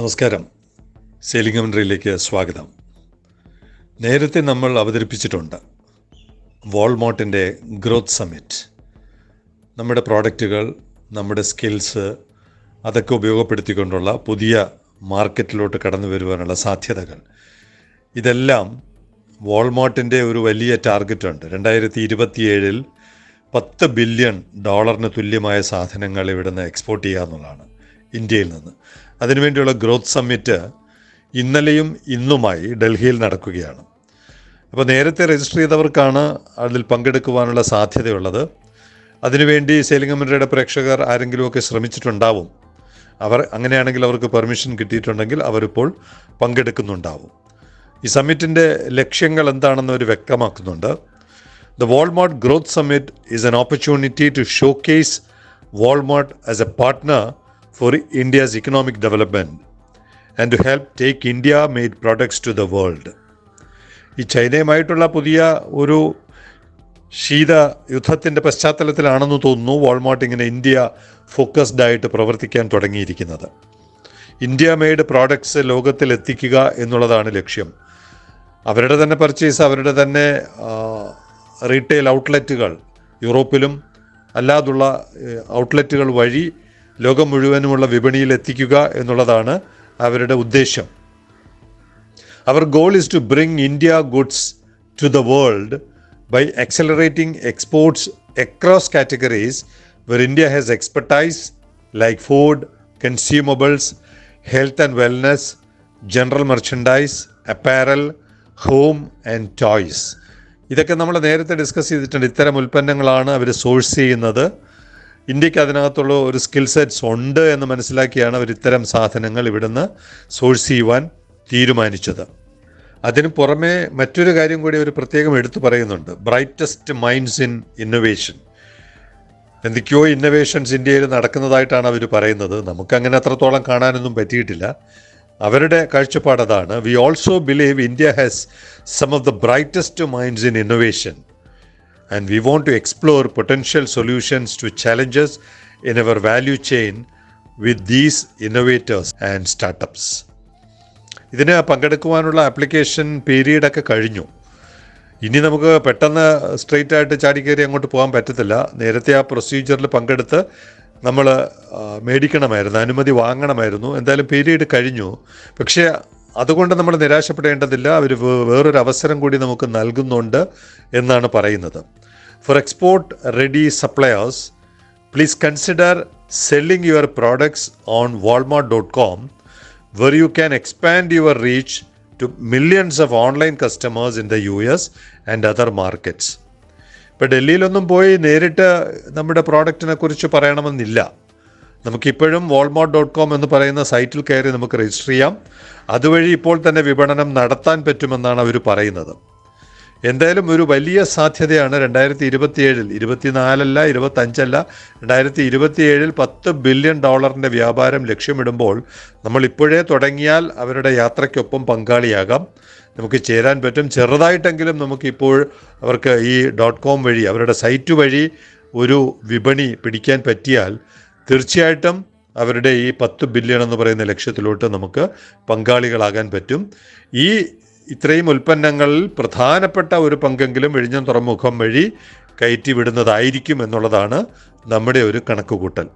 നമസ്കാരം. സെയിലിംഗ് കമൻട്രിയിലേക്ക് സ്വാഗതം. നേരത്തെ നമ്മൾ അവതരിപ്പിച്ചിട്ടുണ്ട് വോൾമോട്ടിന്റെ ഗ്രോത്ത് സമ്മിറ്റ്. നമ്മുടെ പ്രോഡക്റ്റുകൾ നമ്മുടെ സ്കിൽസ് അതൊക്കെ ഉപയോഗപ്പെടുത്തിക്കൊണ്ടുള്ള പുതിയ മാർക്കറ്റിലോട്ട് കടന്നു വരുവാനുള്ള സാധ്യതകൾ. ഇതെല്ലാം വോൾമാർട്ടിന്റെ ഒരു വലിയ ടാർഗറ്റുണ്ട്. രണ്ടായിരത്തി ഇരുപത്തിയേഴിൽ പത്ത് ബില്യൺ ഡോളറിന് തുല്യമായ സാധനങ്ങൾ ഇവിടുന്ന് എക്സ്പോർട്ട് ചെയ്യുക എന്നുള്ളതാണ് ഇന്ത്യയിൽ നിന്ന്. അതിനുവേണ്ടിയുള്ള ഗ്രോത്ത് സമ്മിറ്റ് ഇന്നലെയും ഇന്നുമായി ഡൽഹിയിൽ നടക്കുകയാണ്. അപ്പോൾ നേരത്തെ രജിസ്റ്റർ ചെയ്തവർക്കാണ് അതിൽ പങ്കെടുക്കുവാനുള്ള സാധ്യതയുള്ളത്. അതിനുവേണ്ടി സെയിലിംഗ് കമ്മിറ്റിയുടെ പ്രേക്ഷകർ ആരെങ്കിലുമൊക്കെ ശ്രമിച്ചിട്ടുണ്ടാവും. അവർ അങ്ങനെയാണെങ്കിൽ അവർക്ക് പെർമിഷൻ കിട്ടിയിട്ടുണ്ടെങ്കിൽ അവരിപ്പോൾ പങ്കെടുക്കുന്നുണ്ടാവും. ഈ സമ്മിറ്റിന്റെ ലക്ഷ്യങ്ങൾ എന്താണെന്ന് അവർ വ്യക്തമാക്കുന്നുണ്ട്. The Walmart growth summit is an opportunity to showcase Walmart as a partner for India's economic development and to help take India made products to the world ഈ ചൈനയുമായിട്ടുള്ള പുതിയ ഒരു ശീത യുദ്ധത്തിന്റെ പശ്ചാത്തലത്തിലാണെന്ന് തോന്നുന്നു വാൾമാർട്ട് ഇങ്ങനെ ഇന്ത്യ ഫോക്കസ്ഡ് ആയിട്ട് പ്രവർത്തിക്കാൻ തുടങ്ങിയിരിക്കുന്നത്. ഇന്ത്യ മെയ്ഡ് പ്രോഡക്ട്സ് ലോകത്തിൽ എത്തിക്കുക എന്നുള്ളതാണ് ലക്ഷ്യം. അവരുടെ തന്നെ പർച്ചേസ് അവരുടെ തന്നെ റീറ്റെയിൽ ഔട്ട്ലെറ്റുകൾ യൂറോപ്പിലും അല്ലാതുള്ള ഔട്ട്ലെറ്റുകൾ വഴി ലോകം മുഴുവനുമുള്ള വിപണിയിൽ എത്തിക്കുക എന്നുള്ളതാണ് അവരുടെ ഉദ്ദേശം. അവർ goal is to bring India goods to the world by accelerating exports across categories where India has expertise like food consumables health and wellness general merchandise apparel home and toys ഇതൊക്കെ നമ്മൾ നേരത്തെ ഡിസ്കസ് ചെയ്തിട്ടുണ്ട്. ഇത്തരം ഉൽപ്പന്നങ്ങളാണ് അവർ source ചെയ്യുന്നത്. ഇന്ത്യയ്ക്ക് അതിനകത്തുള്ള ഒരു സ്കിൽ സെറ്റ്സ് ഉണ്ട് എന്ന് മനസ്സിലാക്കിയാണ് അവർ ഇത്തരം സാധനങ്ങൾ ഇവിടുന്ന് സോഴ്സ് ചെയ്യുവാൻ തീരുമാനിച്ചത്. അതിന് പുറമെ മറ്റൊരു കാര്യം കൂടി അവർ പ്രത്യേകം എടുത്തു പറയുന്നുണ്ട്. ബ്രൈറ്റസ്റ്റ് മൈൻഡ്സ് ഇൻ ഇന്നൊവേഷൻ എന്തൊക്കെയോ ഇന്നൊവേഷൻസ് ഇന്ത്യയിൽ നടക്കുന്നതായിട്ടാണ് അവർ പറയുന്നത്. നമുക്കങ്ങനെ അത്രത്തോളം കാണാനൊന്നും പറ്റിയിട്ടില്ല. അവരുടെ കാഴ്ചപ്പാട് അതാണ്. We also believe India has some of the brightest minds in innovation and we want to explore potential solutions to challenges in our value chain with these innovators and startups. ഇതിന് പങ്കെടുക്കുവാനുള്ള ആപ്ലിക്കേഷൻ പീരീഡൊക്കെ കഴിഞ്ഞു. ഇനി നമുക്ക് പെട്ടെന്ന് straight ആയിട്ട് ചാടിക്കയറി അങ്ങോട്ട് പോകാൻ പറ്റത്തില്ല. നേരത്തെ ആ പ്രൊസീജിയറിൽ പങ്കെടുത്ത് നമ്മൾ മേടിക്കണമായിരുന്നു അനുമതി വാങ്ങണമായിരുന്നു. എന്തായാലും പീരീഡ് കഴിഞ്ഞു. പക്ഷേ അതുകൊണ്ട് നമ്മൾ നിരാശപ്പെടേണ്ടതില്ല. അവർ വേറൊരു അവസരം കൂടി നമുക്ക് നൽകുന്നുണ്ട് എന്നാണ് പറയുന്നത്. For export ready suppliers please consider selling your products on Walmart dot com where you can expand your reach to millions of online customers in the U S and other markets ഇപ്പോൾ ഡൽഹിയിലൊന്നും പോയി നേരിട്ട് നമ്മുടെ പ്രോഡക്റ്റിനെ കുറിച്ച് പറയണമെന്നില്ല. നമുക്കിപ്പോഴും Walmart dot com എന്ന് പറയുന്ന സൈറ്റിൽ കയറി നമുക്ക് രജിസ്റ്റർ ചെയ്യാം. അതുവഴി ഇപ്പോൾ തന്നെ വിപണനം നടത്താൻ പറ്റുമെന്നാണ് അവർ പറയുന്നത്. എന്തായാലും ഒരു വലിയ സാധ്യതയാണ് രണ്ടായിരത്തി ഇരുപത്തിയേഴിൽ ഇരുപത്തിനാലല്ല ഇരുപത്തഞ്ചല്ല രണ്ടായിരത്തി ഇരുപത്തിയേഴിൽ പത്ത് ബില്യൺ ഡോളറിന്റെ വ്യാപാരം ലക്ഷ്യമിടുമ്പോൾ നമ്മൾ ഇപ്പോഴേ തുടങ്ങിയാൽ അവരുടെ യാത്രയ്ക്കൊപ്പം പങ്കാളിയാകാം. നമുക്ക് ചേരാൻ പറ്റും. ചെറുതായിട്ടെങ്കിലും നമുക്കിപ്പോൾ അവർക്ക് ഈ ഡോട്ട് കോം വഴി അവരുടെ സൈറ്റ് വഴി ഒരു വിപണി പിടിക്കാൻ പറ്റിയാൽ തീർച്ചയായിട്ടും അവരുടെ ഈ പത്ത് ബില്യൺ എന്ന് പറയുന്ന ലക്ഷ്യത്തിലോട്ട് നമുക്ക് പങ്കാളികളാകാൻ പറ്റും. ഈ ഇത്രയും ഉൽപ്പന്നങ്ങളിൽ പ്രധാനപ്പെട്ട ഒരു പങ്കെങ്കിലും വിഴിഞ്ഞം തുറമുഖം വഴി കയറ്റി വിടുന്നതായിരിക്കും എന്നുള്ളതാണ് നമ്മുടെ ഒരു കണക്കുകൂട്ടൽ.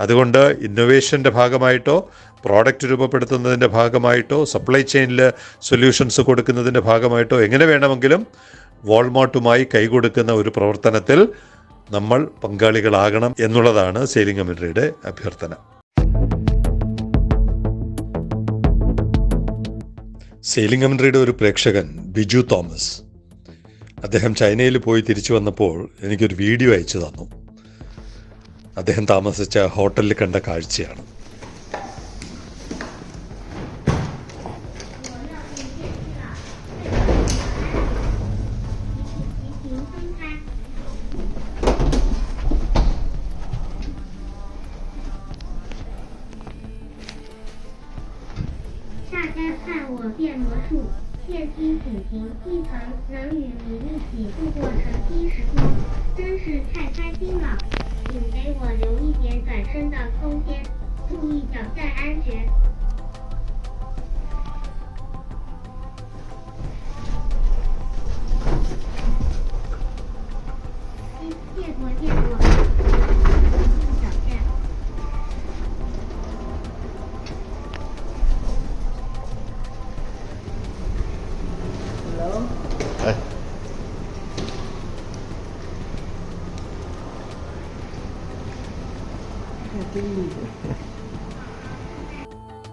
അതുകൊണ്ട് ഇന്നൊവേഷന്റെ ഭാഗമായിട്ടോ പ്രോഡക്റ്റ് രൂപപ്പെടുത്തുന്നതിന്റെ ഭാഗമായിട്ടോ സപ്ലൈ ചെയിനിൽ സൊല്യൂഷൻസ് കൊടുക്കുന്നതിന്റെ ഭാഗമായിട്ടോ എങ്ങനെ വേണമെങ്കിലും വാൾമാർട്ടുമായി കൈകൊടുക്കുന്ന ഒരു പ്രവർത്തനത്തിൽ നമ്മൾ പങ്കാളികളാകണം എന്നുള്ളതാണ് സെയിലിംഗ് കമ്മിറ്റിയുടെ അഭ്യർത്ഥന. സെയിലിംഗ് കമ്മിറ്റിയുടെ ഒരു പ്രേക്ഷകൻ ബിജു തോമസ്. അദ്ദേഹം ചൈനയിൽ പോയി തിരിച്ചു വന്നപ്പോൾ എനിക്കൊരു വീഡിയോ അയച്ചു തന്നു. അദ്ദേഹം താമസിച്ച ഹോട്ടലിൽ കണ്ട കാഴ്ചയാണ്. 看我变魔术，电梯紧停，一层能与你一起度过晨曦时光，真是太开心了。请给我留一点转身的空间，注意脚下安全。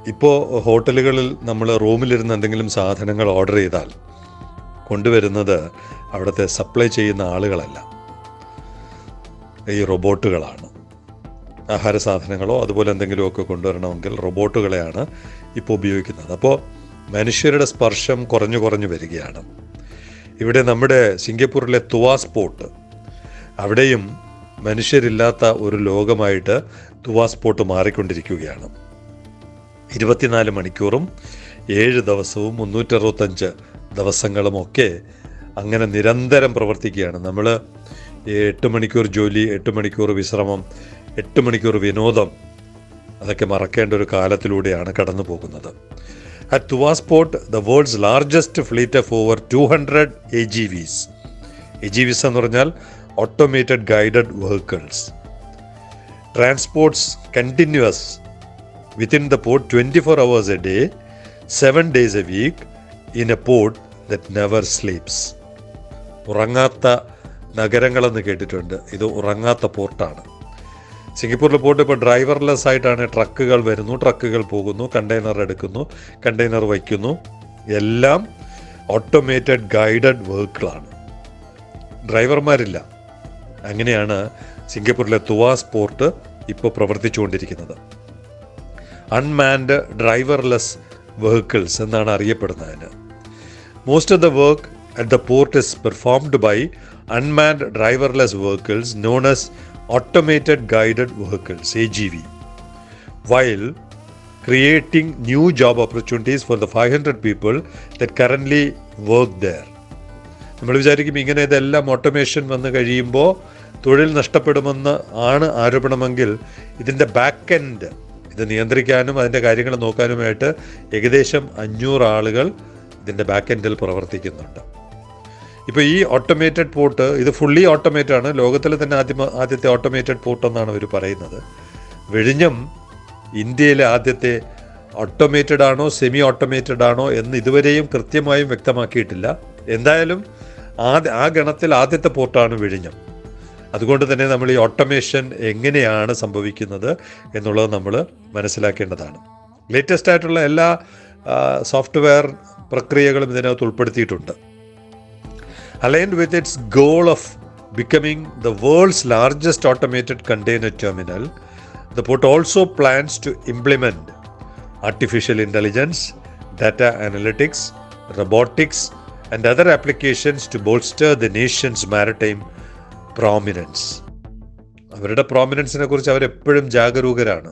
ഇപ്പോൾ ഹോട്ടലുകളിൽ നമ്മൾ റൂമിലിരുന്ന് എന്തെങ്കിലും സാധനങ്ങൾ ഓർഡർ ചെയ്താൽ കൊണ്ടുവരുന്നത് അവിടുത്തെ സപ്ലൈ ചെയ്യുന്ന ആളുകളല്ല. ഈ റോബോട്ടുകളാണ്. ആഹാര സാധനങ്ങളോ അതുപോലെ എന്തെങ്കിലുമൊക്കെ കൊണ്ടുവരണമെങ്കിൽ റോബോട്ടുകളെയാണ് ഇപ്പോൾ ഉപയോഗിക്കുന്നത്. അപ്പോൾ മനുഷ്യരുടെ സ്പർശം കുറഞ്ഞു കുറഞ്ഞു വരികയാണ്. ഇവിടെ നമ്മുടെ സിംഗപ്പൂരിലെ തുവാസ് പോർട്ട് അവിടെയും മനുഷ്യരില്ലാത്ത ഒരു ലോകമായിട്ട് തുവാസ് സ്പോട്ട് മാറിക്കൊണ്ടിരിക്കുകയാണ്. ഇരുപത്തിനാല് മണിക്കൂറും ഏഴ് ദിവസവും മുന്നൂറ്ററുപത്തഞ്ച് ദിവസങ്ങളുമൊക്കെ അങ്ങനെ നിരന്തരം പ്രവർത്തിക്കുകയാണ്. നമ്മൾ എട്ട് മണിക്കൂർ ജോലി എട്ട് മണിക്കൂർ വിശ്രമം എട്ട് മണിക്കൂർ വിനോദം അതൊക്കെ മറക്കേണ്ട ഒരു കാലത്തിലൂടെയാണ് കടന്നു പോകുന്നത് at Tuas port the world's largest fleet of over two hundred A G Vs A G Vs എന്ന് പറഞ്ഞാൽ automated guided vehicles transports continuous within the port 24 hours a day, 7 days a week, in a port that never sleeps. ഉറങ്ങാത്ത നഗരങ്ങളെന്ന് കേട്ടിട്ടുണ്ട്. ഇത് ഉറങ്ങാത്ത പോർട്ടാണ്. സിംഗപ്പൂരിലെ port ഇപ്പോൾ driverless ആയിട്ടാണ്. ട്രക്കുകൾ വരുന്നു ട്രക്കുകൾ പോകുന്നു കണ്ടെയ്നർ എടുക്കുന്നു കണ്ടെയ്നർ വയ്ക്കുന്നു. എല്ലാം ഓട്ടോമേറ്റഡ് ഗൈഡഡ് വർക്കുകളാണ് ഡ്രൈവർമാരില്ല അങ്ങനെയാണ് സിംഗപ്പൂരിലെ തുവാസ് പോർട്ട് ഇപ്പോൾ പ്രവർത്തിച്ചുകൊണ്ടിരിക്കുന്നത്. അൺമാൻഡ് ഡ്രൈവർലെസ് വെഹിക്കിൾസ് എന്നാണ് അറിയപ്പെടുന്നതിന്. Most of the work at the port is performed by unmanned driverless vehicles known as automated guided vehicles A G V while new job opportunities for the five hundred people that currently work there നമ്മൾ വിചാരിക്കും ഇങ്ങനെ ഇതെല്ലാം automation വന്നു കഴിയുമ്പോൾ തൊഴിൽ നഷ്ടപ്പെടുമെന്ന് ആണ് ആരോപണമെങ്കിൽ ഇതിന്റെ back end ഇത് നിയന്ത്രിക്കാനും അതിന്റെ കാര്യങ്ങൾ നോക്കാനുമായിട്ട് ഏകദേശം അഞ്ഞൂറ് ആളുകൾ ഇതിന്റെ ബാക്ക് എൻഡിൽ പ്രവർത്തിക്കുന്നുണ്ട്. ഇപ്പോൾ ഈ ഓട്ടോമേറ്റഡ് പോർട്ട് ഇത് ഫുള്ളി ഓട്ടോമേറ്റഡ് ആണ്. ലോകത്തിൽ തന്നെ ആദ്യം ആദ്യത്തെ ഓട്ടോമേറ്റഡ് പോർട്ട് എന്നാണ് അവർ പറയുന്നത്. വിഴിഞ്ഞം ഇന്ത്യയിലെ ആദ്യത്തെ ഓട്ടോമേറ്റഡ് ആണോ സെമി ഓട്ടോമേറ്റഡ് ആണോ എന്ന് ഇതുവരെയും കൃത്യമായും വ്യക്തമാക്കിയിട്ടില്ല. എന്തായാലും ആദ്യ ആ ഗണത്തിൽ ആദ്യത്തെ പോർട്ടാണ് വിഴിഞ്ഞം അതുകൊണ്ട് തന്നെ നമ്മൾ ഈ ഓട്ടോമേഷൻ എങ്ങനെയാണ് സംഭവിക്കുന്നത് എന്നുള്ളത് നമ്മൾ മനസ്സിലാക്കേണ്ടതാണ്. ലേറ്റസ്റ്റ് ആയിട്ടുള്ള എല്ലാ സോഫ്റ്റ്വെയർ പ്രക്രിയകളും ഇതിനകത്ത് ഉൾപ്പെടുത്തിയിട്ടുണ്ട്. Aligned with its goal of becoming the world's largest automated container terminal the port also plans to implement artificial intelligence data analytics robotics and other applications to bolster the nation's maritime prominence. അവരുടെ പ്രോമിനൻസിനെ കുറിച്ച് അവരെപ്പോഴും ജാഗരൂകരാണ്.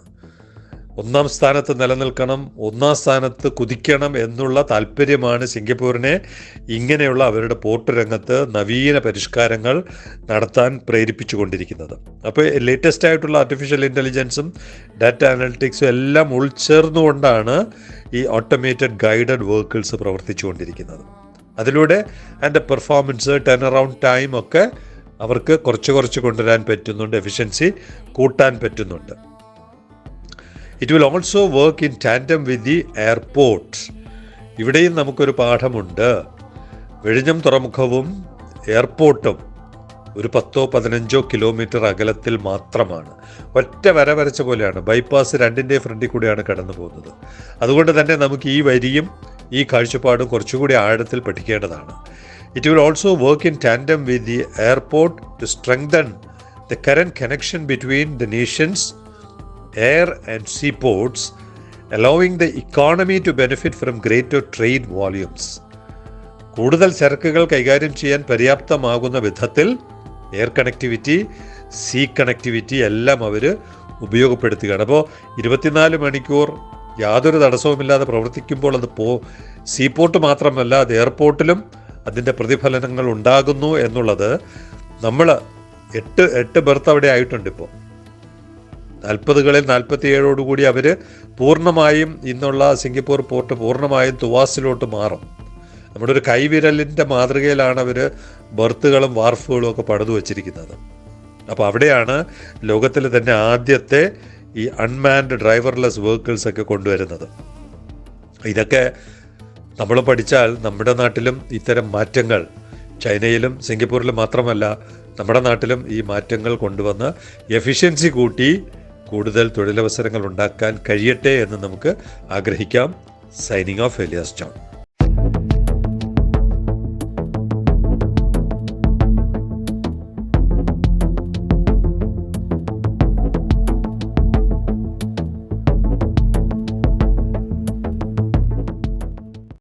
ഒന്നാം സ്ഥാനത്ത് നിലനിൽക്കണം ഒന്നാം സ്ഥാനത്ത് കുതിക്കണം എന്നുള്ള താല്പര്യമാണ് സിംഗപ്പൂരിനെ. ഇങ്ങനെയുള്ള അവരുടെ പോർട്ട് രംഗത്ത് നവീന പരിഷ്കാരങ്ങൾ നടത്താൻ പ്രേരിപ്പിച്ചു കൊണ്ടിരിക്കുന്നത് അപ്പോൾ ലേറ്റസ്റ്റ് ആയിട്ടുള്ള ആർട്ടിഫിഷ്യൽ ഇന്റലിജൻസും ഡാറ്റ അനലിറ്റിക്സും എല്ലാം ഉൾച്ചേർന്നുകൊണ്ടാണ് ഈ ഓട്ടോമേറ്റഡ് ഗൈഡഡ് വെഹിക്കിൾസ് പ്രവർത്തിച്ചുകൊണ്ടിരിക്കുന്നത്. അതിലൂടെ അതിന്റെ പെർഫോമൻസ് ടേൺ അറൗണ്ട് ടൈം ഒക്കെ അവർക്ക് കുറച്ച് കുറച്ച് കൊണ്ടുവരാൻ പറ്റുന്നുണ്ട് എഫിഷ്യൻസി കൂട്ടാൻ പറ്റുന്നുണ്ട്. It will also work in tandem with the airport ഇവിടെയും നമുക്കൊരു പാഠമുണ്ട്. വെഴിഞ്ഞം തുറമുഖവും എയർപോർട്ടും ഒരു പത്തോ പതിനഞ്ചോ കിലോമീറ്റർ അകലത്തിൽ മാത്രമാണ്. ഒറ്റ വര വരച്ച പോലെയാണ്. ബൈപ്പാസ് രണ്ടിന്റെ ഫ്രണ്ടിൽ കൂടെയാണ് കടന്നു പോകുന്നത്. അതുകൊണ്ട് തന്നെ നമുക്ക് ഈ വരിയും ഈ കാഴ്ചപ്പാടും കുറച്ചുകൂടി ആഴത്തിൽ പഠിക്കേണ്ടതാണ്. It will also work in tandem with the airport to strengthen the current connection between the nations, air and seaports, allowing the economy to benefit from greater trade volumes. കൂടുതൽ ചരക്കുകൾ കൈകാര്യം ചെയ്യാൻ പര്യാപ്തമാകുന്ന വിധത്തിൽ എയർ കണക്ടിവിറ്റി സീ കണക്ടിവിറ്റി എല്ലാം അവർ ഉപയോഗപ്പെടുത്തുകയാണ് അപ്പോൾ ഇരുപത്തിനാല് മണിക്കൂർ യാതൊരു തടസ്സവുമില്ലാതെ പ്രവർത്തിക്കുമ്പോൾ അത് പോ സീപോർട്ട് മാത്രമല്ല അത് എയർപോർട്ടിലും അതിന്റെ പ്രതിഫലനങ്ങൾ ഉണ്ടാകുന്നു എന്നുള്ളത് നമ്മൾ എട്ട് എട്ട് ബർത്ത് അവിടെ ആയിട്ടുണ്ട് ഇപ്പോൾ നാൽപ്പതുകളിൽ നാൽപ്പത്തി ഏഴോടുകൂടി അവർ പൂർണമായും ഇന്നുള്ള സിംഗപ്പൂർ പോർട്ട് പൂർണമായും തുവാസിലോട്ട് മാറും. നമ്മുടെ ഒരു കൈവിരലിന്റെ മാതൃകയിലാണ് അവർ ബർത്തുകളും വാർഫുകളും ഒക്കെ പടുതു വച്ചിരിക്കുന്നത്. അപ്പോൾ അവിടെയാണ് ലോകത്തിൽ തന്നെ ആദ്യത്തെ ഈ അൺമാൻഡ് ഡ്രൈവർലെസ് വെഹിക്കിൾസ് ഒക്കെ കൊണ്ടുവരുന്നത്. ഇതൊക്കെ നമ്മൾ പഠിച്ചാൽ നമ്മുടെ നാട്ടിലും ഇത്തരം മാറ്റങ്ങൾ ചൈനയിലും സിംഗപ്പൂരിലും മാത്രമല്ല നമ്മുടെ നാട്ടിലും ഈ മാറ്റങ്ങൾ കൊണ്ടുവന്ന് എഫിഷ്യൻസി കൂട്ടി കൂടുതൽ തൊഴിലവസരങ്ങൾ ഉണ്ടാക്കാൻ കഴിയട്ടെ എന്ന് നമുക്ക് ആഗ്രഹിക്കാം. Signing off Elias John